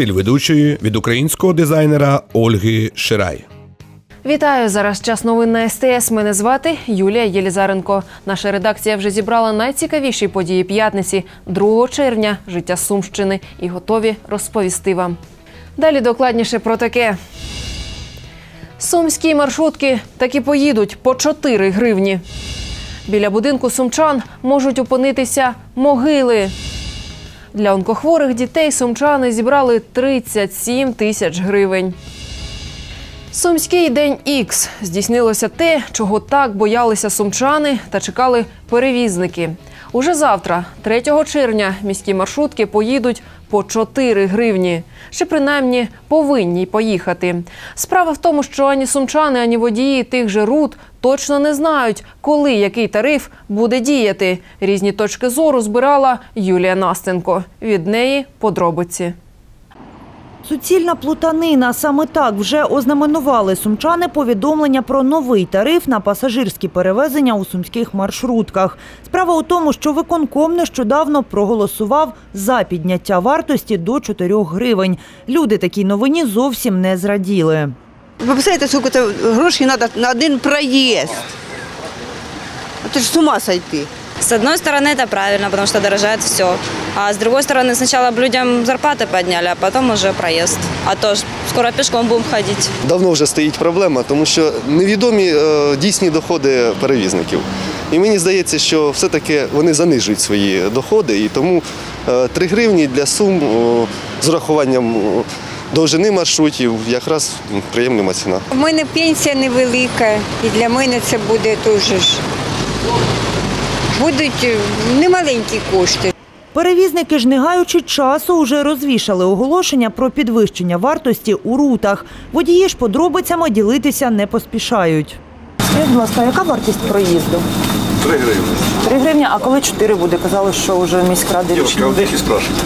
Стиль ведучої від українського дизайнера Ольги Ширай. Вітаю зараз. Час новин на СТС. Мене звати Юлія Єлізаренко. Наша редакція вже зібрала найцікавіші події п'ятниці 2 червня життя Сумщини і готові розповісти вам. Далі докладніше про таке. Сумські маршрутки таки поїдуть по 4 гривні. Біля будинку сумчан можуть опинитися могили. Для онкохворих дітей сумчани зібрали 37 тисяч гривень. Сумський день Ікс здійснилося те, чого так боялися сумчани та чекали перевізники. Уже завтра, 3 червня, міські маршрутки поїдуть по 4 гривні. Чи принаймні повинні поїхати. Справа в тому, що ані сумчани, ані водії тих же руд точно не знають, коли який тариф буде діяти. Різні точки зору збирала Юлія Настенко. Від неї подробиці. Суцільна плутанина. Саме так вже ознаменували сумчани повідомлення про новий тариф на пасажирські перевезення у сумських маршрутках. Справа у тому, що виконком нещодавно проголосував за підняття вартості до 4 гривень. Люди такій новині зовсім не зраділи. Вы представляете, сколько это грошей надо на один проезд? Это же с ума сойти. С одной стороны, это правильно, потому что дорожает все. А с другой стороны, сначала б людям зарплаты подняли, а потом уже проезд. А то ж скоро пешком будем ходить. Давно вже стоїть проблема, тому що невідомі е, дійсні доходи перевізників. І мені здається, що все-таки вони занижують свої доходи, і тому е, 3 гривні для сум о, з урахуванням о, довжини маршрутів якраз м, приємлива ціна. У мене пенсія невелика, і для мене це буде дуже ж. Будуть е, немаленькі кошти. Перевізники ж не гаючи часу уже розвішали оголошення про підвищення вартості у рутах. Водії ж подробицями ділитися не поспішають. Скажіть, будь ласка, яка вартість проїзду? Три гривні. Три гривні, а коли чотири буде? Казали, що вже міськради Дівчатка, у них і спрашивайте.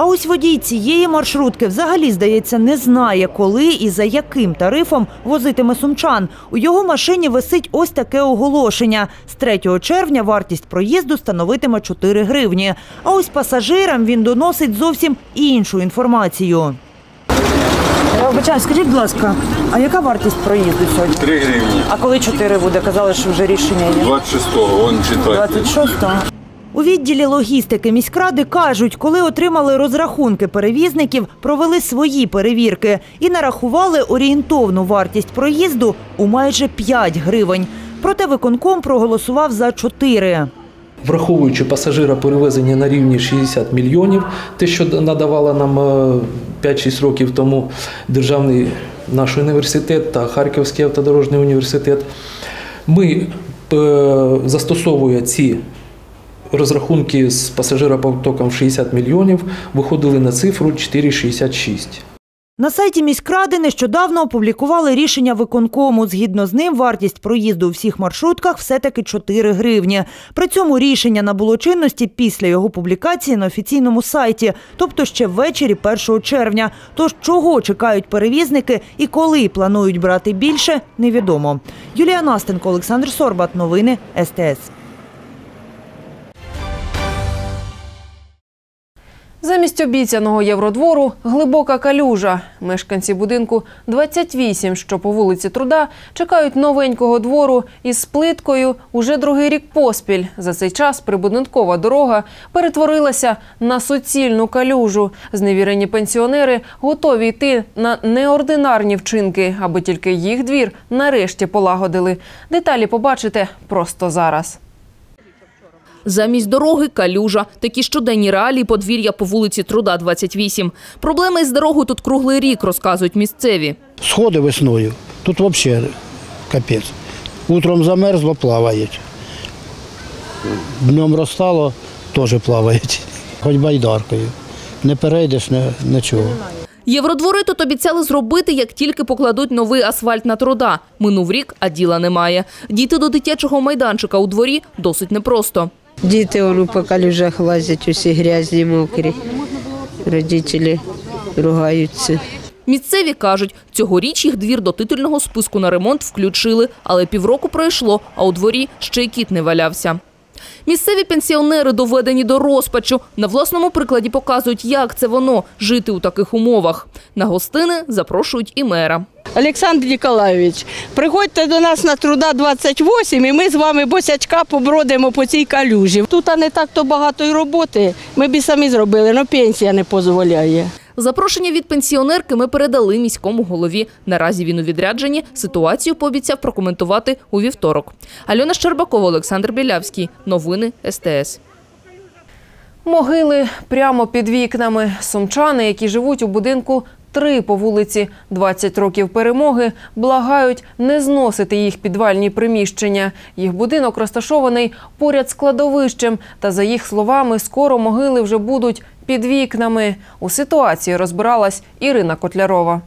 А ось водій цієї маршрутки взагалі, здається, не знає, коли і за яким тарифом возитиме сумчан. У його машині висить ось таке оголошення. З 3 червня вартість проїзду становитиме 4 гривні. А ось пасажирам він доносить зовсім іншу інформацію. Я вибачаю, скажіть, будь ласка, а яка вартість проїзду сьогодні? 3 гривні. А коли 4 буде? Казали, що вже рішення є. 26-го, вон читайте. 26-го. У відділі логістики міськради кажуть, коли отримали розрахунки перевізників, провели свої перевірки і нарахували орієнтовну вартість проїзду у майже 5 гривень. Проте виконком проголосував за 4. Враховуючи пасажира перевезення на рівні 60 мільйонів, те, що надавала нам е, 5-6 років тому державний наш університет та Харківський автодорожній університет, ми е, застосовує ці розрахунки з пасажиропотоком в 60 мільйонів, виходили на цифру 4,66. На сайті міськради нещодавно опублікували рішення виконкому. Згідно з ним, вартість проїзду у всіх маршрутках все-таки 4 гривні. При цьому рішення набуло чинності після його публікації на офіційному сайті, тобто ще ввечері 1 червня. Тож чого чекають перевізники і коли планують брати більше, невідомо. Юлія Настенко, Олександр Сорбат. Новини СТС. Замість обіцяного євродвору глибока калюжа. Мешканці будинку 28, що по вулиці Труда, чекають новенького двору із плиткою уже другий рік поспіль. За цей час прибудинкова дорога перетворилася на суцільну калюжу. Зневірені пенсіонери готові йти на неординарні вчинки, аби тільки їх двір нарешті полагодили. Деталі побачите просто зараз. Замість дороги – калюжа. Такі щоденні реалії подвір'я по вулиці Труда, 28. Проблеми із дорогою тут круглий рік, розказують місцеві. Сходи весною. Тут взагалі капець. Утром замерзло, плавають. Днем розстало, теж плавають. Хоч байдаркою. Не перейдеш, нічого. Євродвори тут обіцяли зробити, як тільки покладуть новий асфальт на труда. Минув рік, а діла немає. Дійти до дитячого майданчика у дворі досить непросто. Діти воно по калюжах лазять, усі грязні, мокрі. Родителі ругаються. Місцеві кажуть, цьогоріч їх двір до титульного списку на ремонт включили, але півроку пройшло, а у дворі ще й кіт не валявся. Місцеві пенсіонери доведені до розпачу. На власному прикладі показують, як це воно жити у таких умовах. На гостини запрошують і мера. Олександр Ніколайович, приходьте до нас на труда 28 і ми з вами босячка побродимо по цій калюжі. Тут не так то багато й роботи. Ми б і самі зробили, але пенсія не дозволяє. Запрошення від пенсіонерки ми передали міському голові. Наразі він у відрядженні. Ситуацію пообіцяв прокоментувати у вівторок. Альона Щербакова, Олександр Білявський. Новини СТС. Могили прямо під вікнами. Сумчани, які живуть у будинку три по вулиці 20 років перемоги, благають не зносити їх підвальні приміщення. Їх будинок розташований поряд з кладовищем. Та за їх словами, скоро могили вже будуть під вікнами. У ситуації розбиралась Ірина Котлярова.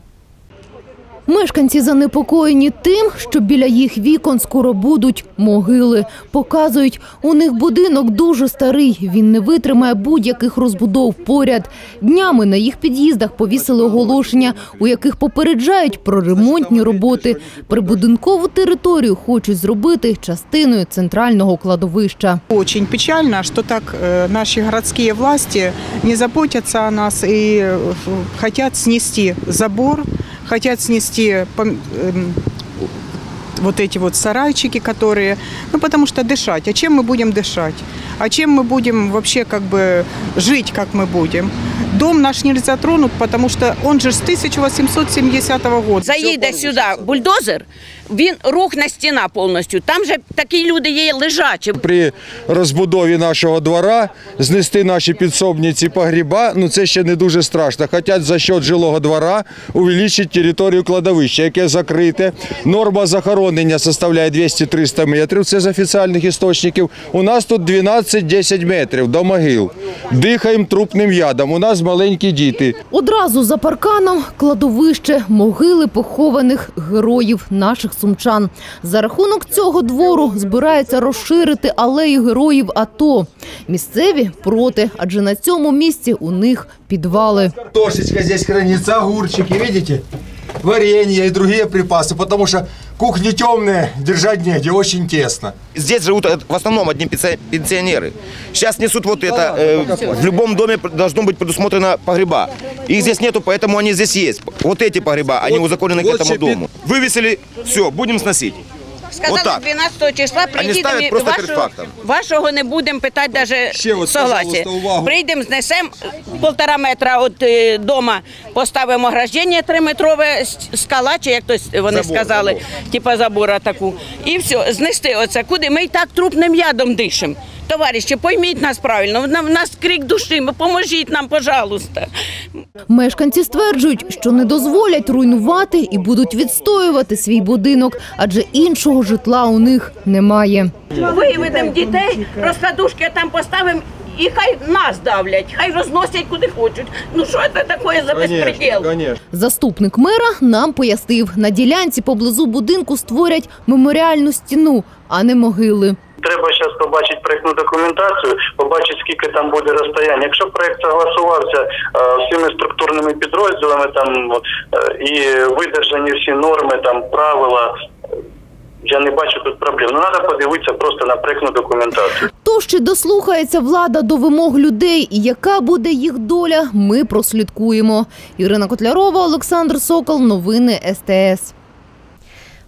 Мешканці занепокоєні тим, що біля їх вікон скоро будуть могили. Показують, у них будинок дуже старий. Він не витримає будь-яких розбудов поряд. Днями на їх під'їздах повісили оголошення, у яких попереджають про ремонтні роботи. Прибудинкову територію хочуть зробити частиною центрального кладовища. Очень печально, что так э, наши городские власти не заботятся о нас и э, хотят снести забор, хотят снести пом- эм, вот эти вот сарайчики, которые, ну потому что дышать. А чем мы будем дышать? А чем мы будем вообще как бы жить, как мы будем? Дом наш нельзя тронуть, потому что он же с 1870 года. Заїде сюди бульдозер, він рухне стіна повністю. Там же такі люди є лежачі. При розбудові нашого двора знести наші підсобні ці погріба, ну це ще не дуже страшно. Хотять за счет жилого двора увеличити територію кладовища, яке закрите. Норма захоронення составляє 200-300 метрів, це з офіційних істочників. У нас тут 12-10 метрів до могил. Дихаємо трупним ядом, у нас маленькі діти. Одразу за парканом кладовище могили похованих героїв наших сумчан. За рахунок цього двору збираються розширити алею героїв АТО. Місцеві проти, адже на цьому місці у них підвали. Картошечка здесь хранится, огурчики, видите? Варенье и припаси, тому що. Кухни темные, держать негде, очень тесно. Здесь живут э, в основном одни пенсионеры. Сейчас несут вот это. э, в любом доме должно быть предусмотрено погреба. Их здесь нету, поэтому они здесь есть. Вот эти погреба, они узаконены к этому дому. Вывесили, все, будем сносить. Сказали, Вот 12 числа приїдемо ставлять і просто перед вашого, фактом. вашого не будемо питати навіть Ще от, согласия. пожалуйста, увагу. Прийдемо, знесемо полтора метра від е, дома, поставимо ограждення триметрове, с- скала, чи як хтось вони Забор, сказали, забор. типа забора таку. І все, знести оце. Куди? Ми і так трупним ядом дишимо. Товариші, пойміть нас правильно, в нас крик душі, поможіть нам, пожалуйста. Мешканці стверджують, що не дозволять руйнувати і будуть відстоювати свій будинок, адже іншого житла у них немає. Виведемо дітей, розкладушки там поставимо. І хай нас давлять, хай розносять куди хочуть. Ну що це таке за безпреділ? Заступник мера нам пояснив, на ділянці поблизу будинку створять меморіальну стіну, а не могили. Треба зараз побачити проєктну документацію, побачити, скільки там буде розстояння. Якщо проєкт согласувався е, всіми структурними підрозділами там е, і видержані всі норми, там правила, я не бачу тут проблем. Ну треба подивитися просто на проєктну документацію. То чи дослухається влада до вимог людей і яка буде їх доля, ми прослідкуємо. Ірина Котлярова, Олександр Сокол. Новини СТС.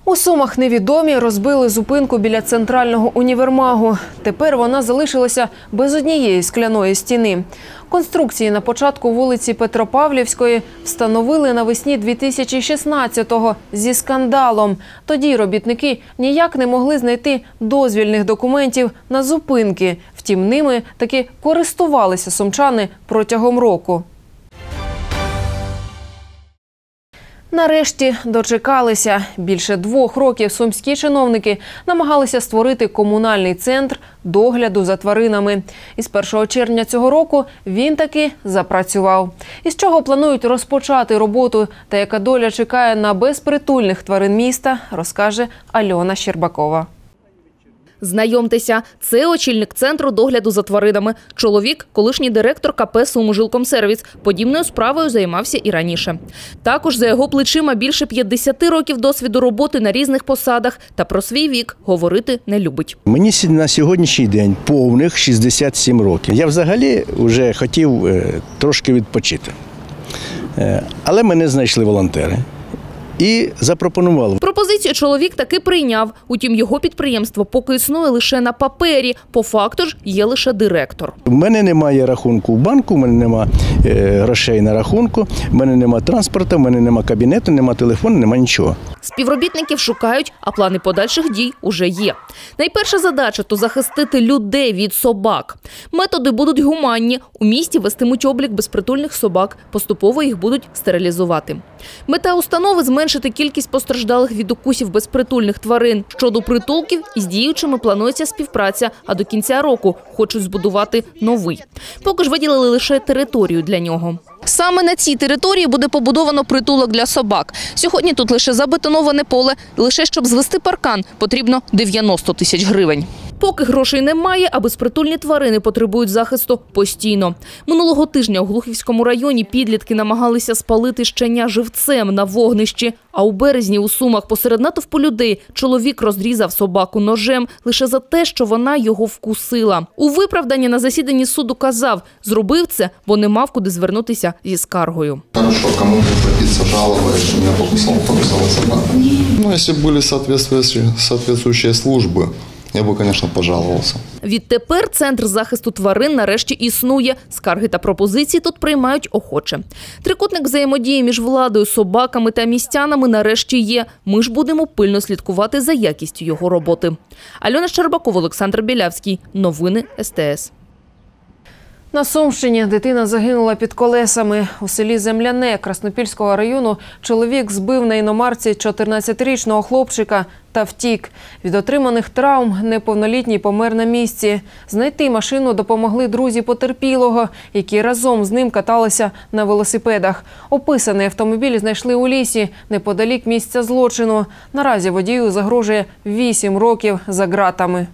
У Сумах невідомі розбили зупинку біля центрального універмагу. Тепер вона залишилася без однієї скляної стіни. Конструкції на початку вулиці Петропавлівської встановили навесні 2016-го зі скандалом. Тоді робітники ніяк не могли знайти дозвільних документів на зупинки. Втім, ними таки користувалися сумчани протягом року. Нарешті дочекалися. Більше двох років сумські чиновники намагалися створити комунальний центр догляду за тваринами. І з 1 червня цього року він таки запрацював. Із чого планують розпочати роботу та яка доля чекає на безпритульних тварин міста, розкаже Альона Щербакова. Знайомтеся, це очільник центру догляду за тваринами. Чоловік, колишній директор КП «Сумужилкомсервіс». Подібною справою займався і раніше. Також за його плечима більше 50 років досвіду роботи на різних посадах та про свій вік говорити не любить. Мені на сьогоднішній день повних 67 років. Я взагалі вже хотів е, трошки відпочити. Е, Але мене знайшли волонтери і запропонували. Пропозицію чоловік таки прийняв. Утім, його підприємство поки існує лише на папері. По факту ж є лише директор. У мене немає рахунку в банку, у мене немає грошей на рахунку, в мене немає транспорту, в мене немає кабінету, немає телефону, немає нічого. Співробітників шукають, а плани подальших дій уже є. Найперша задача то захистити людей від собак. Методи будуть гуманні. У місті вестимуть облік безпритульних собак. Поступово їх будуть стерилізувати. Мета установи зменшити кількість постраждалих від укусів безпритульних тварин. Щодо притулків із діючими планується співпраця, а до кінця року хочуть збудувати новий. Поки ж виділили лише територію для нього. Саме на цій території буде побудовано притулок для собак. Сьогодні тут лише забетоноване поле. Лише щоб звести паркан, потрібно 90 тисяч гривень. Поки грошей немає, а безпритульні тварини потребують захисту постійно. Минулого тижня у Глухівському районі підлітки намагалися спалити щеня живцем на вогнищі. А у березні у Сумах посеред натовпу людей чоловік розрізав собаку ножем лише за те, що вона його вкусила. У виправданні на засіданні суду казав, зробив це, бо не мав куди звернутися зі скаргою. Хорошо, кому прекратится жалоба, если меня покусала, покусала собака. Ну, были соответствующие, соответствующие службы, я би, конечно, пожалувався. Відтепер центр захисту тварин нарешті існує. Скарги та пропозиції тут приймають охоче. Трикутник взаємодії між владою, собаками та містянами нарешті є. Ми ж будемо пильно слідкувати за якістю його роботи. Альона Щербакова, Олександр Білявський. Новини СТС. На Сумщині дитина загинула під колесами. У селі Земляне Краснопільського району чоловік збив на іномарці 14-річного хлопчика та втік. Від отриманих травм неповнолітній помер на місці. Знайти машину допомогли друзі потерпілого, які разом з ним каталися на велосипедах. Описаний автомобіль знайшли у лісі неподалік місця злочину. Наразі водію загрожує 8 років за ґратами.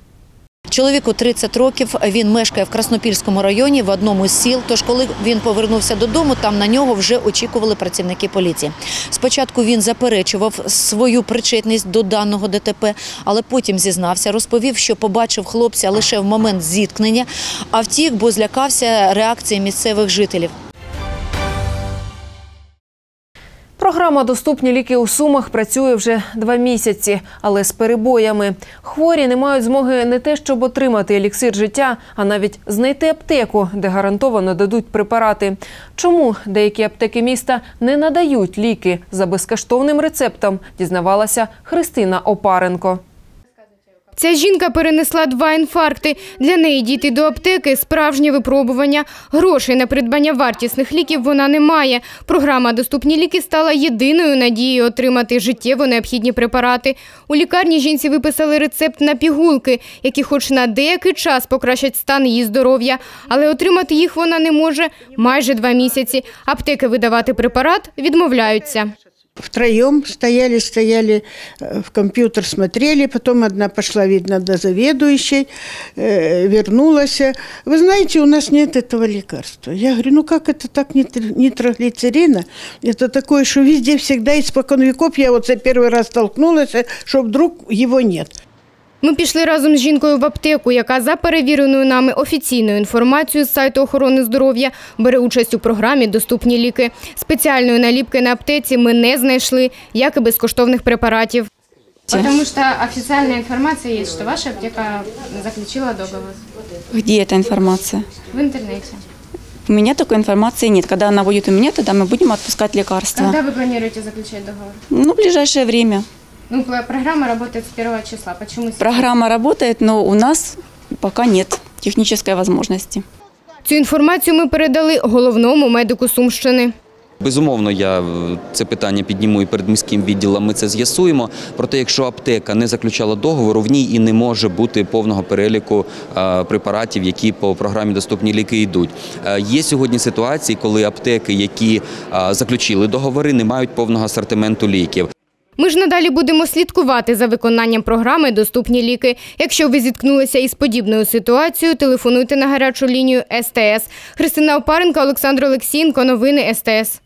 Чоловіку 30 років. Він мешкає в Краснопільському районі в одному з сіл. Тож, коли він повернувся додому, там на нього вже очікували працівники поліції. Спочатку він заперечував свою причетність до даного ДТП, але потім зізнався, розповів, що побачив хлопця лише в момент зіткнення, а втік, бо злякався реакції місцевих жителів. Програма Доступні ліки у Сумах працює вже два місяці, але з перебоями. Хворі не мають змоги не те, щоб отримати еліксир життя, а навіть знайти аптеку, де гарантовано дадуть препарати. Чому деякі аптеки міста не надають ліки за безкоштовним рецептом, дізнавалася Христина Опаренко. Ця жінка перенесла два інфаркти. Для неї дійти до аптеки справжнє випробування. Грошей на придбання вартісних ліків вона не має. Програма Доступні ліки стала єдиною надією отримати життєво необхідні препарати. У лікарні жінці виписали рецепт на пігулки, які хоч на деякий час покращать стан її здоров'я, але отримати їх вона не може майже два місяці. Аптеки видавати препарат відмовляються. Втроем стояли, стояли, э, в компьютер смотрели, потом одна пошла, видно, до заведующей, э, вернулась. Вы знаете, у нас нет этого лекарства. Я говорю, ну как это так нитр- нитроглицерина? Это такое, что везде всегда испокон веков. Я вот за первый раз столкнулась, что вдруг его нет. Ми пішли разом з жінкою в аптеку, яка за перевіреною нами офіційною інформацією з сайту охорони здоров'я бере участь у програмі Доступні ліки. Спеціальної наліпки на аптеці ми не знайшли, як і безкоштовних препаратів. Потому что официальная информация есть, что ваша аптека заключила договор Где эта информация? в интернете. У меня такой информации нет. Когда она будет у меня, тогда мы будем отпускать лекарства. Когда вы планируете заключать договор? Ну, в ближайшее время. Ну, программа работает с первого числа. Почему? Программа работает, но у нас пока нет технической возможности. Цю інформацію ми передали головному медику Сумщини. Безумовно, я е, це питання підніму і перед міським відділом. Ми це з'ясуємо. Проте, якщо аптека не заключала договору, в ній і не може бути повного переліку е, препаратів, які по програмі доступні ліки йдуть. Е, Є сьогодні ситуації, коли аптеки, які заключили договори, не мають повного асортименту ліків. Ми ж надалі будемо слідкувати за виконанням програми Доступні ліки. Якщо ви зіткнулися із подібною ситуацією, телефонуйте на гарячу лінію СТС. Христина Опаренко, Олександр Олексієнко. Новини СТС.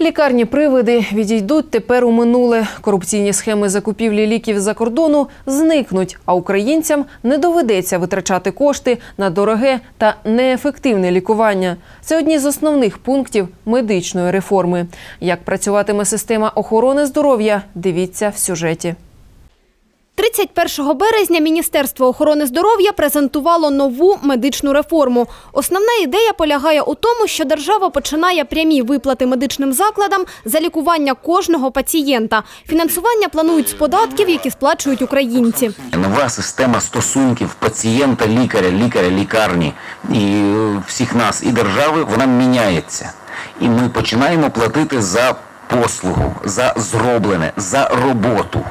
Лікарні привиди відійдуть тепер у минуле. Корупційні схеми закупівлі ліків за кордону зникнуть, а українцям не доведеться витрачати кошти на дороге та неефективне лікування. Це одні з основних пунктів медичної реформи. Як працюватиме система охорони здоров'я, дивіться в сюжеті. 31 березня Міністерство охорони здоров'я презентувало нову медичну реформу. Основна ідея полягає у тому, що держава починає прямі виплати медичним закладам за лікування кожного пацієнта. Фінансування планують з податків, які сплачують українці. Нова система стосунків пацієнта, лікаря, лікаря, лікарні і е, всіх нас, і держави, вона міняється. І ми починаємо платити за послугу, за зроблене, за роботу.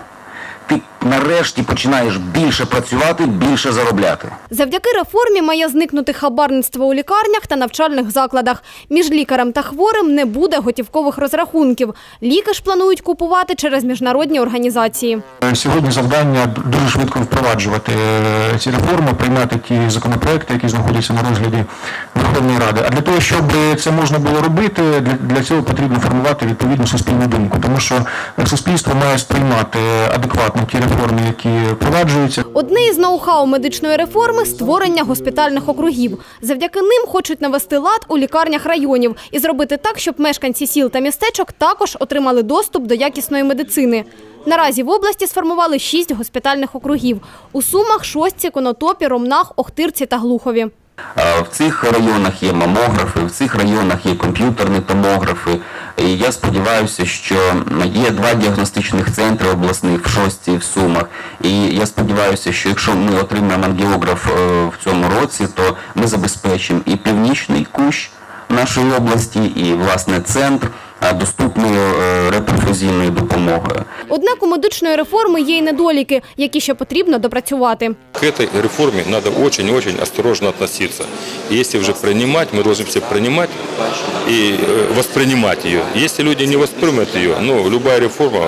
Нарешті починаєш більше працювати, більше заробляти. Завдяки реформі має зникнути хабарництво у лікарнях та навчальних закладах. Між лікарем та хворим не буде готівкових розрахунків. Ліки ж планують купувати через міжнародні організації. Сьогодні завдання дуже швидко впроваджувати е, ці реформи, приймати ті законопроекти, які знаходяться на розгляді Верховної Ради. А для того, щоб це можна було робити, для, для цього потрібно формувати відповідну суспільну думку, тому що суспільство має сприймати адекватно ті реформи, які впроваджуються. Одне із ноу-хау медичної реформи створення госпітальних округів. Завдяки ним хочуть навести лад у лікарнях районів і зробити так, щоб мешканці сіл та містечок також отримали доступ до якісної медицини. Наразі в області сформували шість госпітальних округів. У Сумах, Шостці, Конотопі, Ромнах, Охтирці та Глухові. А В цих районах є мамографи, в цих районах є комп'ютерні томографи. І я сподіваюся, що є два діагностичних центри обласних в Шості в Сумах. І я сподіваюся, що якщо ми отримаємо ангіограф е, в цьому році, то ми забезпечимо і північний кущ нашої області, і власне центр е, доступною е, репрофузійною допомогою. Однак у медичної реформи є й недоліки, які ще потрібно допрацювати. К этой реформе надо очень-очень осторожно относиться. И если уже принимать, мы должны все принимать и э, воспринимать ее. Если люди не воспримут ее, ну, любая реформа,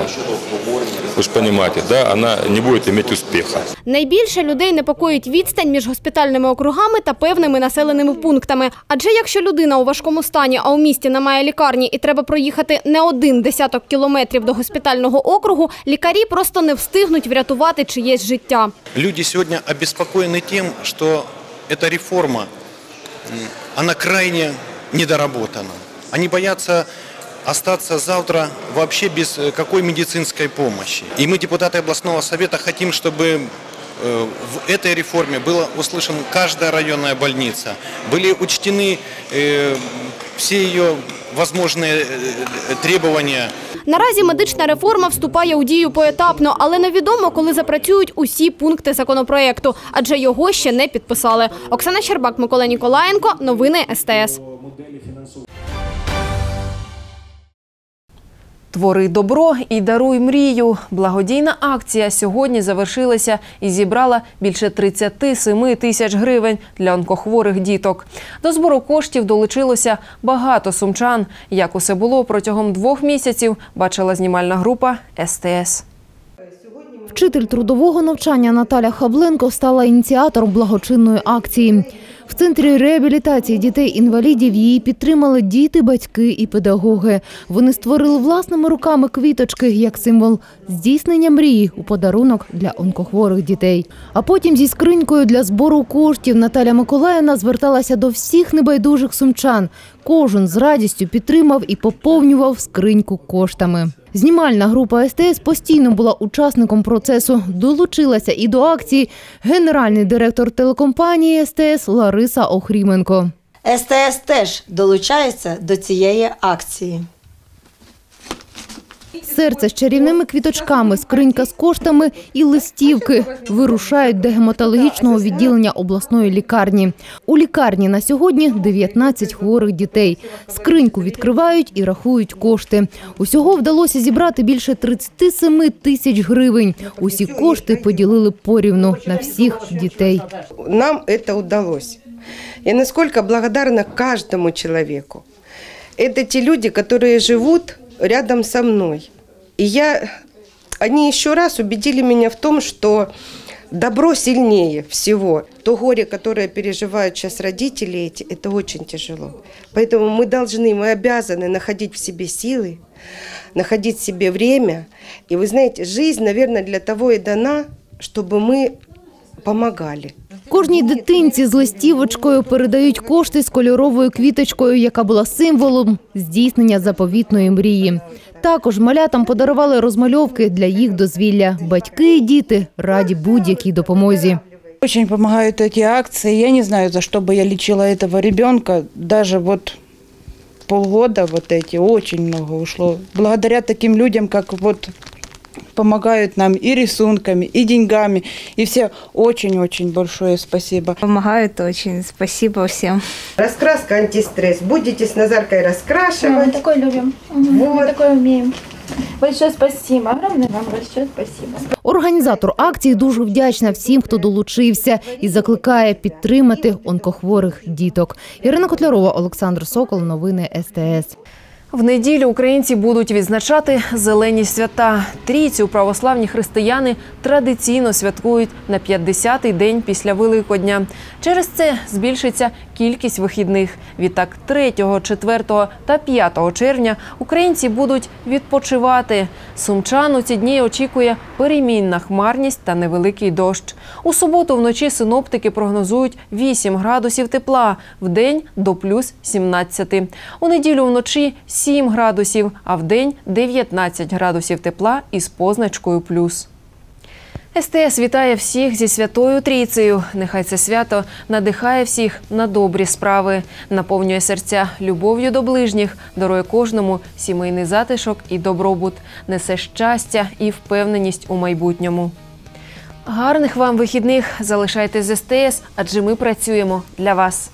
вы же понимаете, да, она не будет иметь успеха. Найбільше людей непокоїть відстань між госпітальними округами та певними населеними пунктами. Адже якщо людина у важкому стані, а у місті немає лікарні і треба проїхати не один десяток кілометрів до госпітального округу, лікарі просто не встигнуть врятувати чиєсь життя. Люди сегодня обеспокоены тем, что эта реформа, м, она крайне недоработана. Они боятся остаться завтра вообще без э, какой медицинской помощи. И мы, депутаты областного совета, хотим, чтобы э, в этой реформе была услышана каждая районная больница, были учтены э, все ее возможные э, требования. Наразі медична реформа вступає у дію поетапно, але невідомо, коли запрацюють усі пункти законопроекту, адже його ще не підписали. Оксана Щербак, Микола Ніколаєнко. Новини СТС. Твори добро і даруй мрію. Благодійна акція сьогодні завершилася і зібрала більше 37 тисяч гривень для онкохворих діток. До збору коштів долучилося багато сумчан. Як усе було протягом двох місяців, бачила знімальна група СТС. Вчитель трудового навчання Наталя Хабленко стала ініціатором благочинної акції. В центрі реабілітації дітей-інвалідів її підтримали діти, батьки і педагоги. Вони створили власними руками квіточки як символ здійснення мрії у подарунок для онкохворих дітей. А потім зі скринькою для збору коштів Наталя Миколаївна зверталася до всіх небайдужих сумчан. Кожен з радістю підтримав і поповнював скриньку коштами. Знімальна група СТС постійно була учасником процесу. Долучилася і до акції генеральний директор телекомпанії СТС Лариса Охріменко. СТС теж долучається до цієї акції. Серце з чарівними квіточками, скринька з коштами і листівки вирушають до гематологічного відділення обласної лікарні. У лікарні на сьогодні 19 хворих дітей. Скриньку відкривають і рахують кошти. Усього вдалося зібрати більше 37 тисяч гривень. Усі кошти поділили порівну на всіх дітей. Нам это удалось. Я насколько благодарна каждому человеку. Это те люди, которые живут Рядом со мной. И я, они еще раз убедили меня в том, что добро сильнее всего. То горе, которое переживают сейчас родители эти, это очень тяжело. Поэтому мы должны, мы обязаны находить в себе силы, находить в себе время. И вы знаете, жизнь, наверное, для того и дана, чтобы мы помогали. Кожній дитинці з листівочкою передають кошти з кольоровою квіточкою, яка була символом здійснення заповітної мрії. Також малятам подарували розмальовки для їх дозвілля. Батьки і діти раді будь-якій допомозі. Очень помогают эти акции. Я не знаю, за что бы я лечила этого ребенка. Даже вот полгода вот эти очень много ушло. Благодаря таким людям, как вот помогают нам и рисунками, и деньгами. И все очень-очень большое спасибо. Помогают очень. Спасибо всем. Раскраска антистресс. Будете с Назаркой раскрашивать. мы такой любим. Мы такое умеем. Большое спасибо. Огромное вам большое спасибо. Організатор акції дуже вдячна всім, хто долучився, і закликає підтримати онкохворих діток. Ірина Котлярова, Олександр Сокол. Новини СТС. В неділю українці будуть відзначати зелені свята. Трійцю православні християни традиційно святкують на 50-й день після Великодня. Через це збільшиться кількість вихідних. Відтак 3, 4 та 5 червня українці будуть відпочивати. Сумчан у ці дні очікує перемінна хмарність та невеликий дощ. У суботу вночі синоптики прогнозують 8 градусів тепла, в день до плюс 17. У неділю вночі 7 градусів, а в день 19 градусів тепла із позначкою плюс. СТС вітає всіх зі святою трійцею. Нехай це свято надихає всіх на добрі справи, наповнює серця любов'ю до ближніх, дарує кожному сімейний затишок і добробут, несе щастя і впевненість у майбутньому. Гарних вам вихідних залишайтесь з СТС, адже ми працюємо для вас.